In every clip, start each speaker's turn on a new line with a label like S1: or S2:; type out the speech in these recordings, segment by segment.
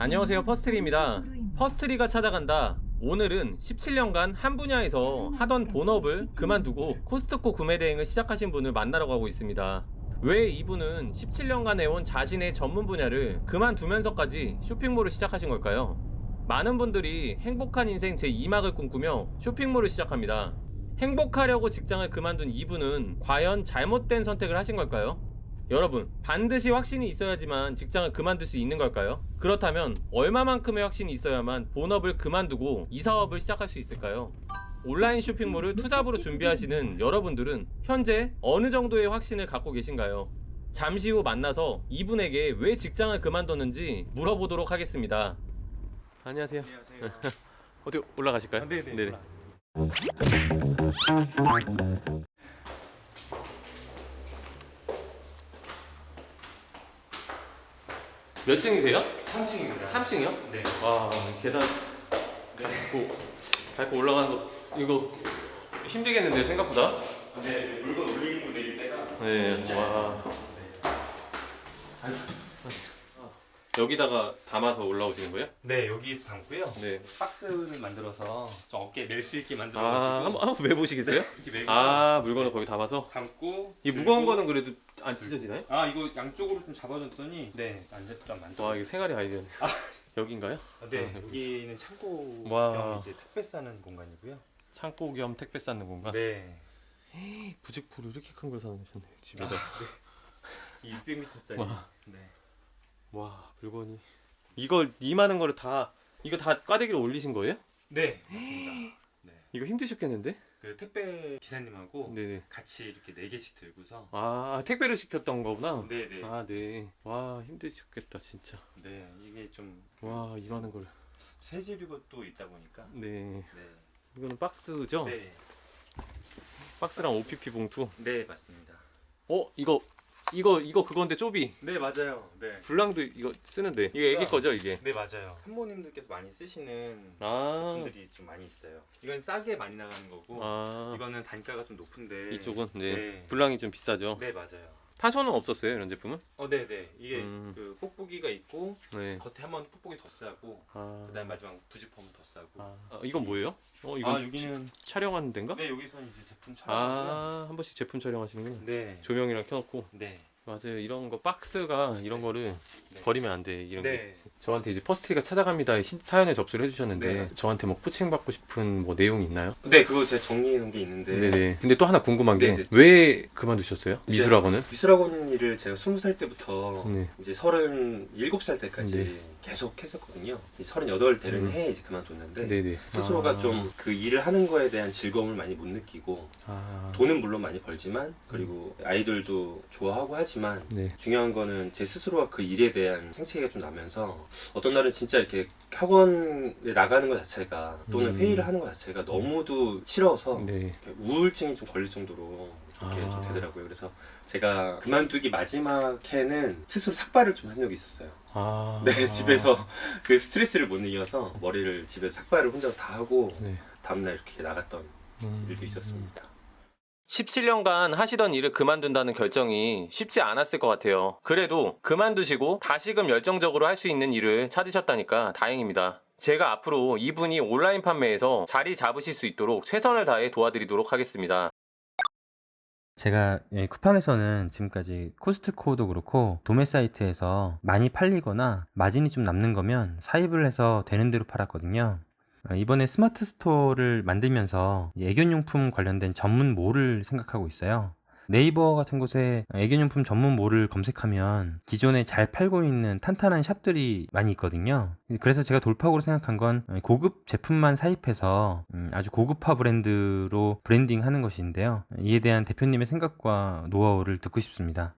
S1: 안녕하세요 퍼스트리입니다 퍼스트리가 찾아간다 오늘은 17년간 한 분야에서 하던 본업을 그만두고 코스트코 구매 대행을 시작하신 분을 만나러 가고 있습니다 왜 이분은 17년간 해온 자신의 전문 분야를 그만두면서까지 쇼핑몰을 시작하신 걸까요? 많은 분들이 행복한 인생 제2막을 꿈꾸며 쇼핑몰을 시작합니다 행복하려고 직장을 그만둔 이분은 과연 잘못된 선택을 하신 걸까요? 여러분, 반드시 확신이 있어야지만 직장을 그만둘 수 있는 걸까요? 그렇다면 얼마만큼의 확신이 있어야만 본업을 그만두고 이 사업을 시작할 수 있을까요? 온라인 쇼핑몰을 투잡으로 준비하시는 여러분들은 현재 어느 정도의 확신을 갖고 계신가요? 잠시 후 만나서 이분에게 왜 직장을 그만뒀는지 물어보도록 하겠습니다. 안녕하세요.
S2: 안녕하세요.
S1: 어디 올라가실까요?
S2: 아, 네네.
S1: 네네. 몇 층이세요?
S2: 3층입니다.
S1: 3층이요?
S2: 네.
S1: 와 계단 밟고 밟고 올라가는 거 이거 힘들겠는데 생각보다.
S2: 네, 물건 올리고 내릴 때가
S1: 네.
S2: 쉽지
S1: 와. 여기다가 담아서 올라오시는 거예요?
S2: 네, 여기 담고요.
S1: 네.
S2: 박스를 만들어서 좀 어깨에 멜수 있게 만들어
S1: 아
S2: 가지고
S1: 한번 한번 매 보시겠어요?
S2: 이렇게 메고
S1: 아 물건을 거기 담아서.
S2: 담고
S1: 이 무거운
S2: 들고.
S1: 거는 그래도 안 찢어지나요?
S2: 아, 이거 양쪽으로 좀 잡아줬더니 네, 완전 좀 만들어.
S1: 와 이게 생활의 아이디어네. 여긴가요?
S2: 아, 네,
S1: 아,
S2: 여기는 창고
S1: 와.
S2: 겸 이제 택배 싸는 공간이고요.
S1: 창고 겸 택배 쌓는 공간.
S2: 네.
S1: 부직포를 이렇게 큰 걸 사놓으셨네 집에다.
S2: 이 600m짜리.
S1: 와.
S2: 네.
S1: 와 물건이 이걸 이 많은 거를 다 이거 다 꽈대기로 올리신 거예요?
S2: 네, 맞습니다. 네.
S1: 이거 힘드셨겠는데?
S2: 그 택배 기사님하고
S1: 네네.
S2: 같이 이렇게 네 개씩 들고서
S1: 아 택배를 시켰던 거구나.
S2: 네, 네.
S1: 아 네. 와 힘드셨겠다 진짜.
S2: 네, 이게
S1: 좀와이 많은 걸.
S2: 세질이고 또 있다 보니까
S1: 네.
S2: 네.
S1: 이거는 박스죠?
S2: 네.
S1: 박스랑 OPP 봉투.
S2: 네, 맞습니다.
S1: 어 이거 이거 이거 그건데 쪼비.
S2: 네, 맞아요. 네.
S1: 불량도 이거 쓰는데 이게 애기 거죠 이게?
S2: 네, 맞아요. 한모님들께서 많이 쓰시는
S1: 아.
S2: 제품들이 좀 많이 있어요. 이건 싸게 많이 나가는 거고
S1: 아
S2: 이거는 단가가 좀 높은데
S1: 이쪽은 네.
S2: 네.
S1: 불량이 좀 비싸죠.
S2: 네, 맞아요.
S1: 파손은 없었어요 이런 제품은?
S2: 어, 네, 네. 이게
S1: 음.
S2: 그 뽁뽁이가 있고
S1: 네.
S2: 겉에 한번 뽁뽁이 더 싸고
S1: 아.
S2: 그다음 마지막 부직포는 더 싸고.
S1: 아, 아, 이건 뭐예요? 어 이건
S2: 아, 여기는
S1: 촬영하는 데인가?
S2: 네, 여기서 이제 제품 촬영하고요.
S1: 아, 한 번씩 제품 촬영하시는구나.
S2: 네.
S1: 조명이랑 켜놓고.
S2: 네.
S1: 맞아요. 이런 거 박스가 이런 거를
S2: 네.
S1: 버리면 안 돼. 이런
S2: 네.
S1: 게. 저한테 이제 퍼스트리가 찾아갑니다. 시- 사연에 접수를 해주셨는데
S2: 네.
S1: 저한테 뭐 코칭 받고 싶은 뭐 내용이 있나요?
S2: 네, 그거 제가 정리해 놓은 게 있는데
S1: 네. 네 근데 또 하나 궁금한 게
S2: 네네.
S1: 왜 그만두셨어요? 미술학원을?
S2: 미술학원 일을 제가 20살 때부터
S1: 네.
S2: 이제 37살 때까지
S1: 네.
S2: 계속 했었거든요. 38 되는
S1: 음.
S2: 해에 이제 그만뒀는데
S1: 네네.
S2: 스스로가
S1: 아.
S2: 좀 그 일을 하는 거에 대한 즐거움을 많이 못 느끼고
S1: 아.
S2: 돈은 물론 많이 벌지만 그리고 아이들도 좋아하고 하지만
S1: 네.
S2: 중요한 거는 제 스스로가 그 일에 대한 생채기가 좀 나면서 어떤 날은 진짜 이렇게 학원에 나가는 것 자체가 또는
S1: 음.
S2: 회의를 하는 것 자체가 너무도 싫어서
S1: 네.
S2: 우울증이 좀 걸릴 정도로 그렇게
S1: 아.
S2: 좀 되더라고요. 그래서 제가 그만두기 마지막 해는 스스로 삭발을 좀 한 적이 있었어요.
S1: 아.
S2: 네, 집에서 그 스트레스를 못 이겨서 머리를 집에서 삭발을 혼자서 다 하고
S1: 네.
S2: 다음날 이렇게 나갔던
S1: 음.
S2: 일도 있었습니다.
S1: 17년간 하시던 일을 그만둔다는 결정이 쉽지 않았을 것 같아요. 그래도 그만두시고 다시금 열정적으로 할 수 있는 일을 찾으셨다니까 다행입니다. 제가 앞으로 이분이 온라인 판매에서 자리 잡으실 수 있도록 최선을 다해 도와드리도록 하겠습니다.
S3: 제가 예, 쿠팡에서는 지금까지 코스트코도 그렇고 도매 사이트에서 많이 팔리거나 마진이 좀 남는 거면 사입을 해서 되는 대로 팔았거든요. 어, 이번에 스마트 스토어를 만들면서 이 애견용품 관련된 전문 몰을 생각하고 있어요. 네이버 같은 곳에 애견용품 전문 몰을 검색하면 기존에 잘 팔고 있는 탄탄한 샵들이 많이 있거든요. 그래서 제가 돌파구로 생각한 건 고급 제품만 사입해서 음, 아주 고급화 브랜드로 브랜딩 하는 것인데요. 이에 대한 대표님의 생각과 노하우를 듣고 싶습니다.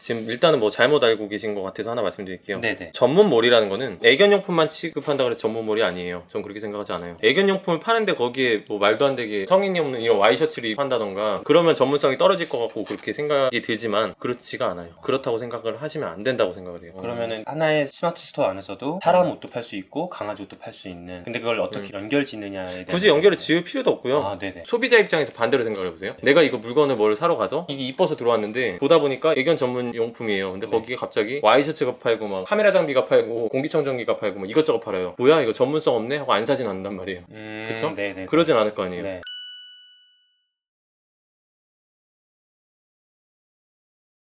S1: 지금 일단은 뭐 잘못 알고 계신 것 같아서 하나 말씀드릴게요.
S2: 네네.
S1: 전문몰이라는 거는 애견용품만 취급한다 그래서 전문몰이 아니에요. 전 그렇게 생각하지 않아요. 애견용품을 파는데 거기에 뭐 말도 안 되게 성인이 없는 이런 와이셔츠를 판다던가 그러면 전문성이 떨어질 것 같고 그렇게 생각이 들지만 그렇지가 않아요. 그렇다고 생각을 하시면 안 된다고 생각을 해요.
S2: 그러면은 하나의 스마트 스토어 안에서도 사람 옷도 팔 수 있고 강아지 옷도 팔 수 있는 근데 그걸 어떻게 연결 짓느냐에 대한
S1: 굳이 연결을 지을 필요도 없고요.
S2: 아 네네
S1: 소비자 입장에서 반대로 생각을 해보세요. 내가 이거 물건을 뭘 사러 가서 이게 이뻐서 들어왔는데 보다 보니까 애견 전문 용품이에요. 근데 거기에 갑자기 와이셔츠가 팔고 막 카메라 장비가 팔고 공기청정기가 팔고 막 이것저것 팔아요. 뭐야 이거 전문성 없네 하고 안 사진 않는단 말이에요. 그쵸?
S2: 네네.
S1: 그러진 않을 거 아니에요.
S2: 네.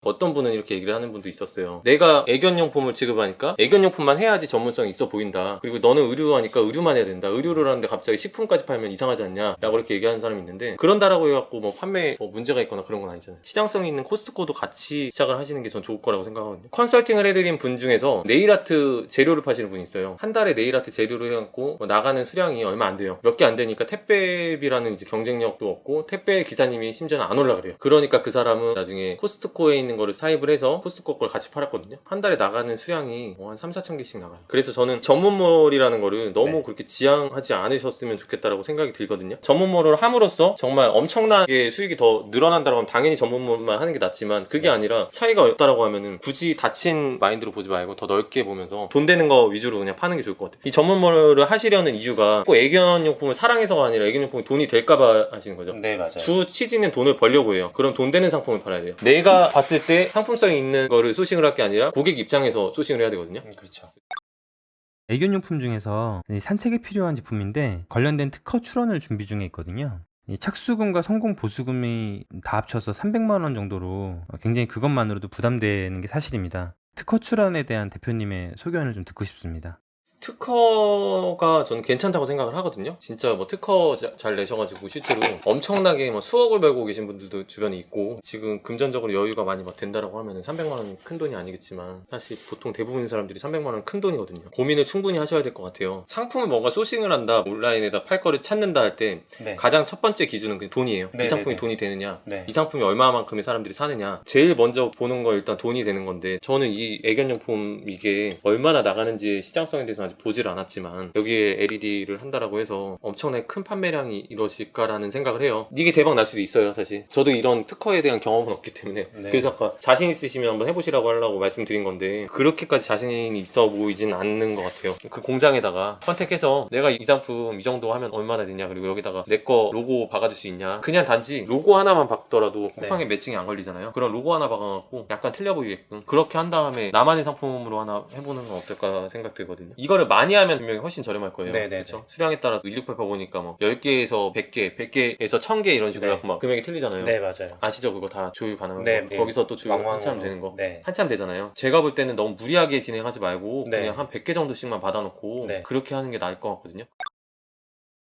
S1: 어떤 분은 이렇게 얘기를 하는 분도 있었어요. 내가 애견용품을 취급하니까 애견용품만 해야지 전문성이 있어 보인다. 그리고 너는 의류하니까 의류만 해야 된다. 의류를 하는데 갑자기 식품까지 팔면 이상하지 않냐? 라고 이렇게 얘기하는 사람이 있는데 그런다라고 해갖고 뭐 판매에 뭐 문제가 있거나 그런 건 아니잖아요. 시장성이 있는 코스트코도 같이 시작을 하시는 게 전 좋을 거라고 생각하거든요. 컨설팅을 해드린 분 중에서 네일아트 재료를 파시는 분이 있어요. 한 달에 네일아트 재료를 해갖고 뭐 나가는 수량이 얼마 안 돼요. 몇 개 안 되니까 택배비라는 이제 경쟁력도 없고 택배 기사님이 심지어는 안 올라 그래요. 그러니까 그 사람은 나중에 코스트코에 있는 거를 사입을 해서 코스트코 걸 같이 팔았거든요. 한 달에 나가는 수량이 뭐 한 3, 4천 개씩 나가요. 그래서 저는 전문몰이라는 거를 너무
S2: 네.
S1: 그렇게 지향하지 않으셨으면 좋겠다라고 생각이 들거든요. 전문몰을 함으로써 정말 엄청나게 수익이 더 늘어난다고 하면 당연히 전문몰만 하는 게 낫지만 그게
S2: 네.
S1: 아니라 차이가 없다라고 하면은 굳이 닫힌 마인드로 보지 말고 더 넓게 보면서 돈 되는 거 위주로 그냥 파는 게 좋을 것 같아요. 이 전문몰을 하시려는 이유가 꼭 애견용품을 사랑해서가 아니라 애견용품이 돈이 될까봐 하시는 거죠.
S2: 네 맞아요.
S1: 주 취지는 돈을 벌려고 해요. 그럼 돈 되는 상품을 팔아야 돼요. 내가 봤을 때 상품성이 있는 거를 소싱을 할 게 아니라 고객 입장에서 소싱을 해야 되거든요.
S2: 음, 그렇죠. 애견용품 중에서 이 산책에 필요한 제품인데 관련된 특허 출원을 준비 중에 있거든요. 이 착수금과 성공 보수금이 다 합쳐서 300만 원 정도로 굉장히 그것만으로도 부담되는 게 사실입니다. 특허 출원에 대한 대표님의 소견을 좀 듣고 싶습니다.
S1: 특허가 저는 괜찮다고 생각을 하거든요. 진짜 뭐 특허 자- 잘 내셔가지고 실제로 엄청나게 뭐 수억을 벌고 계신 분들도 주변에 있고 지금 금전적으로 여유가 많이 막 된다라고 하면은 300만 원이 큰 돈이 아니겠지만 사실 보통 대부분의 사람들이 300만 원은 큰 돈이거든요. 고민을 충분히 하셔야 될 것 같아요. 상품을 뭔가 소싱을 한다, 온라인에다 팔 거를 찾는다 할때
S2: 네.
S1: 가장 첫 번째 기준은 그냥 돈이에요.
S2: 네,
S1: 이 상품이
S2: 네, 네.
S1: 돈이 되느냐,
S2: 네.
S1: 이 상품이 얼마만큼의 사람들이 사느냐 제일 먼저 보는 거 일단 돈이 되는 건데 저는 이 애견용품 이게 얼마나 나가는지 시장성에 대해서 아직 보질 않았지만 여기에 LED를 한다라고 해서 엄청나게 큰 판매량이 이루어질까라는 생각을 해요. 이게 대박 날 수도 있어요 사실. 저도 이런 특허에 대한 경험은 없기 때문에.
S2: 네.
S1: 그래서 아까 자신 있으시면 한번 해보시라고 하려고 말씀드린 건데 그렇게까지 자신이 있어 보이진 않는 것 같아요. 그 공장에다가 컨택해서 내가 이 상품 이 정도 하면 얼마나 되냐 그리고 여기다가 내 거 로고 박아줄 수 있냐. 그냥 단지 로고 하나만 박더라도 쿠팡에 매칭이 안 걸리잖아요. 그런 로고 하나 박아갖고 약간 틀려 보이게끔 그렇게 한 다음에 나만의 상품으로 하나 해보는 건 어떨까 생각 들거든요. 이 거를 많이 하면 분명히 훨씬 저렴할 거예요
S2: 네네네.
S1: 그렇죠? 수량에 따라서 1688 보니까 뭐 10개에서 100개 100개에서 1000개 이런 식으로
S2: 네.
S1: 막 금액이 틀리잖아요
S2: 네 맞아요.
S1: 아시죠 그거 다 조율 가능한
S2: 네,
S1: 거
S2: 네.
S1: 거기서 또 조율
S2: 왕왕으로.
S1: 한참 되는 거
S2: 네.
S1: 한참 되잖아요. 제가 볼 때는 너무 무리하게 진행하지 말고
S2: 네.
S1: 그냥 한 100개 정도씩만 받아놓고
S2: 네.
S1: 그렇게 하는 게 나을 것 같거든요.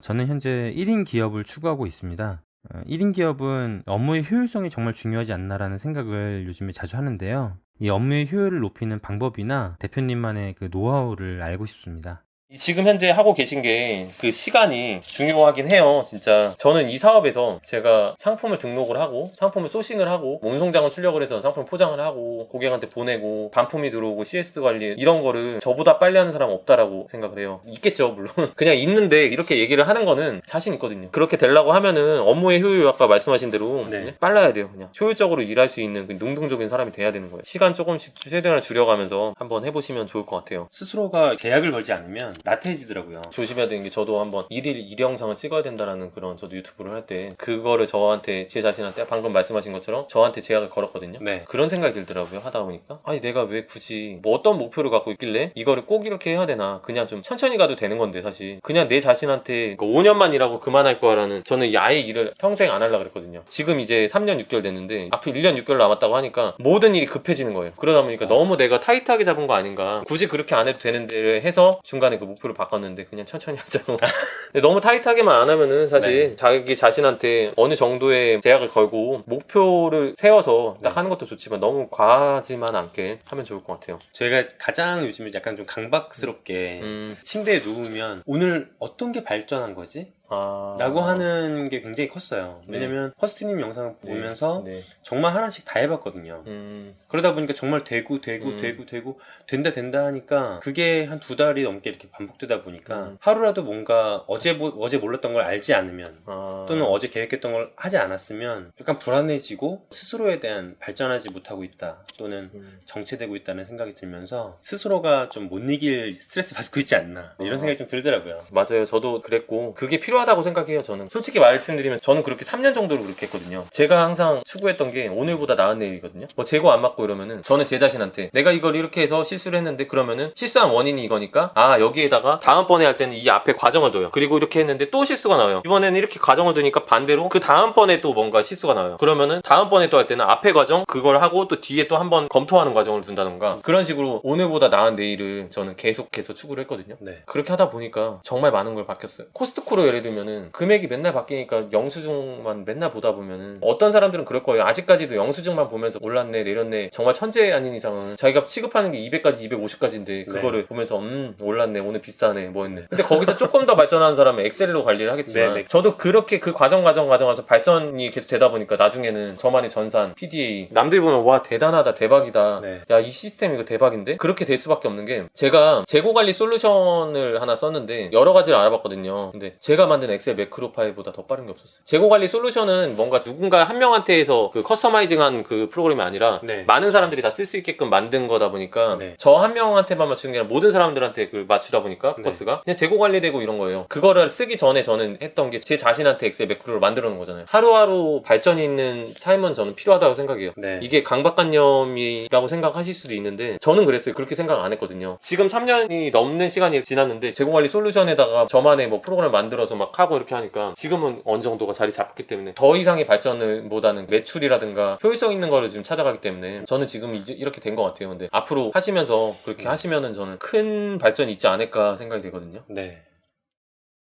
S2: 저는 현재 1인 기업을 추구하고 있습니다. 1인 기업은 업무의 효율성이 정말 중요하지 않나라는 생각을 요즘에 자주 하는데요. 이 업무의 효율을 높이는 방법이나 대표님만의 그 노하우를 알고 싶습니다.
S1: 지금 현재 하고 계신 게 그 시간이 중요하긴 해요, 진짜. 저는 이 사업에서 제가 상품을 등록을 하고, 상품을 소싱을 하고, 몸송장을 출력을 해서 상품 포장을 하고, 고객한테 보내고, 반품이 들어오고, CS 관리, 이런 거를 저보다 빨리 하는 사람은 없다라고 생각을 해요. 있겠죠, 물론. 그냥 있는데, 이렇게 얘기를 하는 거는 자신 있거든요. 그렇게 되려고 하면은 업무의 효율, 아까 말씀하신 대로,
S2: 네.
S1: 그냥 빨라야 돼요, 그냥. 효율적으로 일할 수 있는 그 능동적인 사람이 돼야 되는 거예요. 시간 조금씩 최대한 줄여가면서 한번 해보시면 좋을 것 같아요.
S2: 스스로가 계약을 걸지 않으면 나태해지더라고요.
S1: 조심해야 되는 게 저도 한번 일일 일영상을 찍어야 된다라는 그런 저도 유튜브를 할 때 그거를 저한테 제 자신한테 방금 말씀하신 것처럼 저한테 제약을 걸었거든요.
S2: 네.
S1: 그런 생각이 들더라고요. 하다 보니까 아니 내가 왜 굳이 뭐 어떤 목표를 갖고 있길래 이거를 꼭 이렇게 해야 되나 그냥 좀 천천히 가도 되는 건데 사실 그냥 내 자신한테 5년만 일하고 그만할 거라는 저는 이 아예 일을 평생 안 하려고 그랬거든요. 지금 이제 3년 6개월 됐는데 앞에 1년 6개월 남았다고 하니까 모든 일이 급해지는 거예요. 그러다 보니까 너무 내가 타이트하게 잡은 거 아닌가 굳이 그렇게 안 해도 되는데 해서 중간에 그 목표를 바꿨는데 그냥 천천히 하자고 근데 너무 타이트하게만 안 하면은 사실 자기 자신한테 어느 정도의 제약을 걸고 목표를 세워서 딱
S2: 네.
S1: 하는 것도 좋지만 너무 과하지만 않게 하면 좋을 것 같아요.
S2: 저희가 가장 요즘에 약간 좀 강박스럽게
S1: 음,
S2: 침대에 누우면 오늘 어떤 게 발전한 거지?
S1: 아.
S2: 라고 하는 게 굉장히 컸어요.
S1: 네.
S2: 왜냐면 허스트님 영상을
S1: 네,
S2: 보면서
S1: 네.
S2: 정말 하나씩 다 해봤거든요.
S1: 음,
S2: 그러다 보니까 정말 되고 되고
S1: 음.
S2: 되고 되고 된다 된다 하니까 그게 한 두 달이 넘게 이렇게 반복되다 보니까
S1: 음.
S2: 하루라도 뭔가 어제 모- 어제 몰랐던 걸 알지 않으면
S1: 아.
S2: 또는 어제 계획했던 걸 하지 않았으면 약간 불안해지고 스스로에 대한 발전하지 못하고 있다 또는
S1: 음.
S2: 정체되고 있다는 생각이 들면서 스스로가 좀 못 이길 스트레스 받고 있지 않나 이런
S1: 아.
S2: 생각이 좀 들더라고요.
S1: 맞아요. 저도 그랬고 그게 필요 필요하다고 생각해요 저는. 솔직히 말씀드리면 저는 그렇게 3년 정도로 그렇게 했거든요. 제가 항상 추구했던 게 오늘보다 나은 내일이거든요. 뭐 재고 안 맞고 이러면은 저는 제 자신한테 내가 이걸 이렇게 해서 실수를 했는데 그러면은 실수한 원인이 이거니까 아 여기에다가 다음번에 할 때는 이 앞에 과정을 둬요. 그리고 이렇게 했는데 또 실수가 나와요. 이번에는 이렇게 과정을 두니까 반대로 그 다음번에 또 뭔가 실수가 나와요. 그러면은 다음번에 또 할 때는 앞에 과정 그걸 하고 또 뒤에 또 한번 검토하는 과정을 둔다던가. 그런 식으로 오늘보다 나은 내일을 저는 계속해서 추구를 했거든요.
S4: 네.
S1: 그렇게 하다 보니까 정말 많은 걸 바뀌었어요. 코스트코로 예를 들면 은 금액이 맨날 바뀌니까 영수증만 맨날 보다 보면은 어떤 사람들은 그럴 거예요. 아직까지도 영수증만 보면서 올랐네 내렸네 정말 천재 아닌 이상은 자기가 취급하는 게 200까지 250까지인데 그거를 보면서 음 올랐네 오늘 비싸네 뭐 했네. 근데 거기서 조금 더 발전하는 사람은 엑셀로 관리를 하겠지만
S4: 네, 네.
S1: 저도 그렇게 그 과정 과정 과정 과정 발전이 계속 되다 보니까 나중에는 저만의 전산 PDA 남들이 보면 와 대단하다 대박이다
S4: 네.
S1: 야이 시스템 이거 대박인데 그렇게 될 수밖에 없는 게 제가 재고 관리 솔루션을 하나 썼는데 여러 가지를 알아봤거든요 근데 제가 만든 엑셀 매크로 파일보다 더 빠른 게 없었어요 재고 관리 솔루션은 뭔가 누군가 한 명한테 해서 그 커스터마이징한 그 프로그램이 아니라
S4: 네.
S1: 많은 사람들이 다 쓸 수 있게끔 만든 거다 보니까
S4: 네.
S1: 저한 명한테만 맞추는 게 아니라 모든 사람들한테 그걸 맞추다 보니까
S4: 네.
S1: 포커스가 그냥 재고 관리되고 이런 거예요 그거를 쓰기 전에 저는 했던 게 제 자신한테 엑셀 매크로를 만들어 놓은 거잖아요 하루하루 발전이 있는 삶은 저는 필요하다고 생각해요
S4: 네.
S1: 이게 강박관념이라고 생각하실 수도 있는데 저는 그랬어요. 그렇게 생각 안 했거든요. 지금 3년이 넘는 시간이 지났는데 제공관리 솔루션에다가 저만의 뭐 프로그램 만들어서 막 하고 이렇게 하니까 지금은 어느 정도가 자리 잡기 때문에 더 이상의 발전을 보다는 매출이라든가 효율성 있는 거를 지금 찾아가기 때문에 저는 지금 이제 이렇게 된 것 같아요. 근데 앞으로 하시면서 그렇게 하시면은 저는 큰 발전이 있지 않을까 생각이 되거든요.
S4: 네.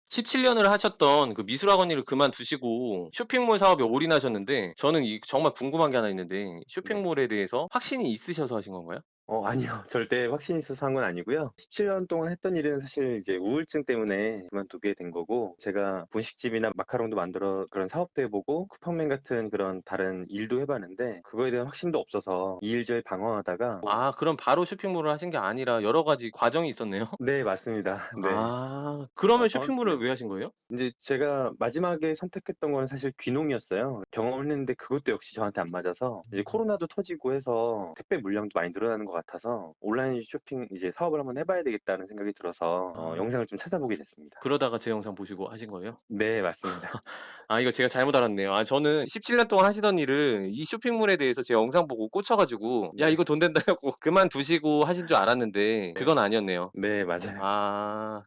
S1: 17년을 하셨던 그 미술학원 일을 그만두시고 쇼핑몰 사업에 올인하셨는데 저는 이 정말 궁금한 게 하나 있는데 쇼핑몰에 대해서 확신이 있으셔서 하신 건가요?
S2: 어, 아니요. 절대 확신이 있어서 한 건 아니고요. 17년 동안 했던 일은 사실 이제 우울증 때문에 그만두게 된 거고, 제가 분식집이나 마카롱도 만들어 그런 사업도 해보고, 쿠팡맨 같은 그런 다른 일도 해봤는데, 그거에 대한 확신도 없어서 이 일저일 방황하다가,
S1: 아 그럼 바로 쇼핑몰을 하신 게 아니라 여러 가지 과정이 있었네요.
S2: 네, 맞습니다. 네.
S1: 아 그러면
S2: 어,
S1: 쇼핑몰을
S2: 네.
S1: 왜 하신 거예요?
S2: 이제 제가 마지막에 선택했던 거는 사실 귀농이었어요. 경험을 했는데 그것도 역시 저한테 안 맞아서, 이제 코로나도 터지고 해서 택배 물량도 많이 늘어나는 것 같아 서, 온라인 쇼핑 이제 사업을 한번 해봐야 되겠다는 생각이 들어서, 어,
S1: 아.
S2: 영상을 좀 찾아보게 됐습니다.
S1: 그러다가 제 영상 보시고 하신 거예요?
S2: 네, 맞습니다.
S1: 아 이거 제가 잘못 알았네요. 아 저는 17년 동안 하시던 일을 이 쇼핑몰에 대해서 제 영상 보고 꽂혀가지고 야 이거 돈 된다고 그만두시고 하신 줄 알았는데 그건 아니었네요.
S2: 네, 맞아요.
S1: 아